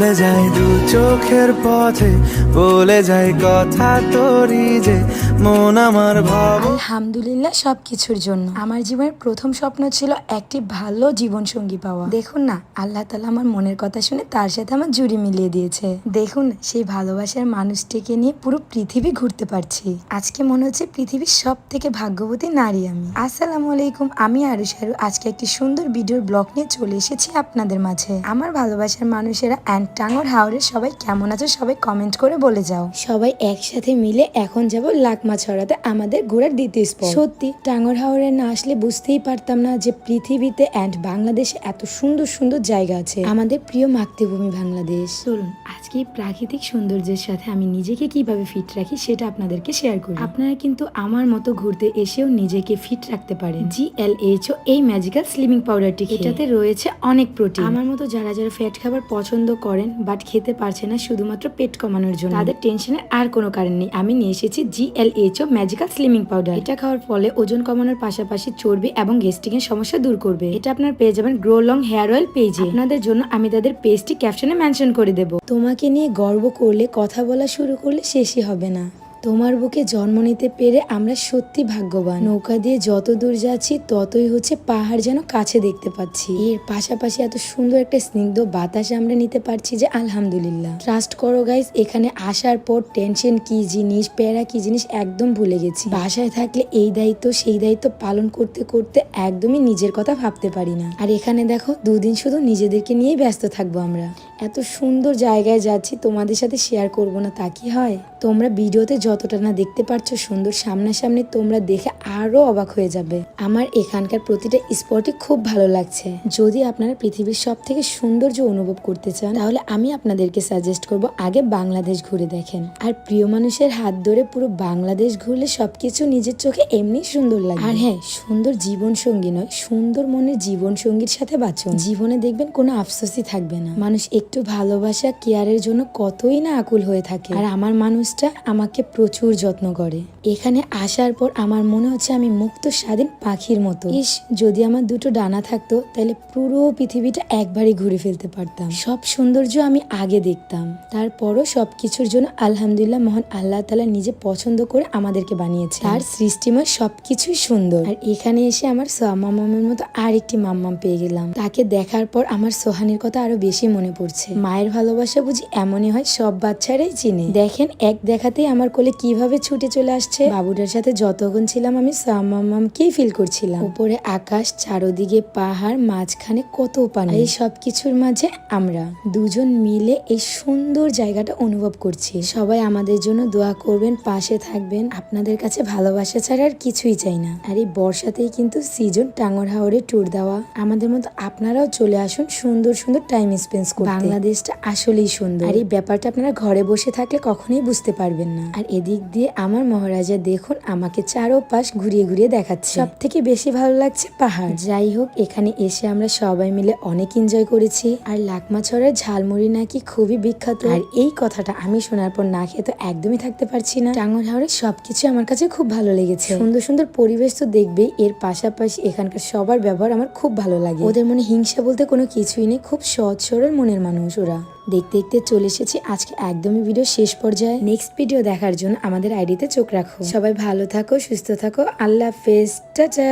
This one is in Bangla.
চলে যায় দু চোখের পথে, বলে যায় কথা তোরই যে মন আমার ভাব। আলহামদুলিল্লাহ সব কিছুর জন্য। আমার জীবনের প্রথম স্বপ্ন ছিল একটি ভালো জীবন সঙ্গী পাওয়া। দেখুন না, আল্লাহ তালা আমার মনের কথা শুনে তার সাথে আমার জুড়ি মিলিয়ে দিয়েছে। দেখুন, সেই ভালোবাসার মানুষটিকে নিয়ে পুরো পৃথিবী ঘুরতে পারছি। আজকে মনে হচ্ছে পৃথিবীর সব থেকে ভাগ্যবতী নারী আমি। আসসালামু আলাইকুম, আমি আরু শারু আজকে একটি সুন্দর ভিডিওর ব্লগ নিয়ে চলে এসেছি আপনাদের মাঝে। আমার ভালোবাসার মানুষেরা অ্যান্ড টাঙ্গর হাওড়ের সবাই কেমন আছো সবাই কমেন্ট করে বলে যাও। সবাই একসাথে মিলে এখন যাব লাকমা ছড়াতে আমাদের ঘোরার দ্বিতীয় স্পট সত্যি? টাঙ্গর হাওড়ে না আসলে বুঝতেই পারতাম না যে পৃথিবীতে অ্যান্ড বাংলাদেশে এত সুন্দর সুন্দর জায়গা আছে। আমাদের প্রিয় মাতৃভূমি বাংলাদেশ। চলুন আজকে প্রাকৃতিক সৌন্দর্যের সাথে আমি নিজেকে কীভাবে ফিট রাখি সেটা আপনাদেরকে শেয়ার করি। আপনারা কিন্তু আমার মতো ঘুরতে এসেও নিজেকে ফিট রাখতে পারেন। জি এল এইচ ও এই ম্যাজিক্যাল স্লিমিং পাউডারটি এটাতে রয়েছে অনেক প্রোটিন আমার মতো যারা যারা ফ্যাট খাবার পছন্দ করেন বাট খেতে পারছে না শুধুমাত্র পেট কমানোর জন্য। তাদের টেনশনের আর কোনো কারণ নেই। আমি নিয়ে এসেছি G L H O magical slimming powder এটা খাওয়ার ফলে ওজন কমানোর পাশাপাশি চর্বি এবং গেস্টিং এর সমস্যা দূর করবে। এটা আপনার পেয়ে যাবেন গ্রো লং হেয়ার অয়েল পেজে আপনাদের জন্য আমি তাদের পেজটি ক্যাপশনে মেনশন করে দেব। তোমাকে নিয়ে গর্ব করলে, কথা বলা শুরু করলে শেষই হবে না। তোমার বুকে জন্ম নিতে পেরে আমরা সত্যি ভাগ্যবান। নৌকা দিয়ে যত দূর যাচ্ছি, ততই হচ্ছে পাহাড় যেন কাছে দেখতে পাচ্ছি। এর পাশাপাশি এত সুন্দর একটা স্নিগ্ধ বাতাস আমরা নিতে পারছি যে আলহামদুলিল্লাহ। ট্রাস্ট করো গাইস এখানে আসার পর টেনশন কি জিনিস, প্যারা কি জিনিস একদম ভুলে গেছি। বাসায় থাকলে এই দায়িত্ব, সেই দায়িত্ব পালন করতে করতে একদমই নিজের কথা ভাবতে পারি না। আর এখানে দেখো, দুদিন শুধু নিজেদেরকে নিয়েই ব্যস্ত থাকব আমরা। এত সুন্দর জায়গায় যাচ্ছি, তোমাদের সাথে শেয়ার করব না, তা কি হয়? তোমরা ভিডিওতে যতটা না দেখতে পারছ সুন্দর সামনাসামনি তোমরা দেখে আরও অবাক হয়ে যাবে। আমার এখানকার প্রতিটা স্পটই খুব ভালো লাগছে। যদি আপনারা পৃথিবীর সব থেকে সৌন্দর্য অনুভব করতে চান, তাহলে আমি আপনাদেরকে সাজেস্ট করব আগে বাংলাদেশ ঘুরে দেখেন। আর প্রিয় মানুষের হাত ধরে পুরো বাংলাদেশ ঘুরলে সবকিছু নিজের চোখে এমনি সুন্দর লাগে আর হ্যাঁ সুন্দর জীবন সঙ্গী নয়, সুন্দর মনের জীবন সঙ্গীর সাথে বাঁচুন। জীবনে দেখবেন কোনো আফসোসই থাকবে না। মানুষ একটু ভালোবাসা, কেয়ারের জন্য কতই না আকুল হয়ে থাকে। আর আমার মানুষটা আমাকে প্রচুর যত্ন করে। এখানে আসার পর আমার মনে হচ্ছে আমি মুক্ত স্বাধীন পাখির মতো। ইস, যদি আমার দুটো ডানা থাকতো, তাহলে পুরো পৃথিবীটা একবারই ঘুরে ফেলতে পারতাম। সব সৌন্দর্য আমি আগে দেখতাম। তারপরও সবকিছুর জন্য আলহামদুলিল্লাহ মহান আল্লাহ তালা নিজে পছন্দ করে আমাদেরকে বানিয়েছে তার সৃষ্টিময় সবকিছুই সুন্দর। আর এখানে এসে আমার মামামের মতো আরেকটি মাম্মাম পেয়ে গেলাম। তাকে দেখার পর আমার সোহানির কথা আরও বেশি মনে পড়ছে। মায়ের ভালোবাসা বুঝি এমনই হয় সব বাচ্চারাই চিনে। দেখেন, এক দেখাতেই আমার কোলে কীভাবে ছুটে চলে আসছে? বাবুটার সাথে যতক্ষণ ছিলাম আমি সামামামকেই ফিল করছিলাম। উপরে আকাশ চারোদিকে পাহাড় মাঝখানে কত পানি। এই সব কিছুর মাঝে আমরা দুজন মিলে এই সুন্দর জায়গাটা অনুভব করছি। সবাই আমাদের জন্য দোয়া করবেন পাশে থাকবেন। আপনাদের কাছে ভালোবাসা ছাড়া আর কিছুই চাই না। আর এই বর্ষাতেই কিন্তু সিজন টাঙ্গর হাওড়ে ট্যুর দেওয়া। আমাদের মতো আপনারাও চলে আসুন সুন্দর সুন্দর টাইম স্পেন্স করতে। বাংলাদেশটা আসলেই সুন্দর। আর এই ব্যাপারটা আপনারা ঘরে বসে থাকলে কখনোই বুঝতে পারবেন না। আর এদিক দিয়ে আমার মহারাজা দেখুন আমাকে চারোপাশ ঘুরিয়ে ঘুরিয়ে দেখাচ্ছে। সব থেকে বেশি ভালো লাগছে পাহাড়। যাই হোক, এখানে এসে আমরা সবাই মিলে অনেক এনজয় করেছি। আর লাকমা ছড়ার ঝালমুড়ি নাকি খুবই বিখ্যাত। আর এই কথাটা আমি শোনার পর না খেয়ে তো একদমই থাকতে পারছি না। টাঙ্গর হাওড়ের সবকিছু আমার কাছে খুব ভালো লেগেছে। সুন্দর সুন্দর পরিবেশ তো দেখবে, এর পাশাপাশি এখানকার সবার ব্যবহার আমার খুব ভালো লাগে। ওদের মনে হিংসা বলতে কোনো কিছুই নেই, খুব সৎ সরল মনের মানুষ ওরা। দেখতে দেখতে চলে এসেছি। আজকে একদমই ভিডিও শেষ পর্যায়ে। নেক্সট ভিডিও দেখার জন্য আমাদের আইডিতে চোখ রাখো। সবাই ভালো থাকো, সুস্থ থাকো। আল্লাহ হাফেজ। টাটা।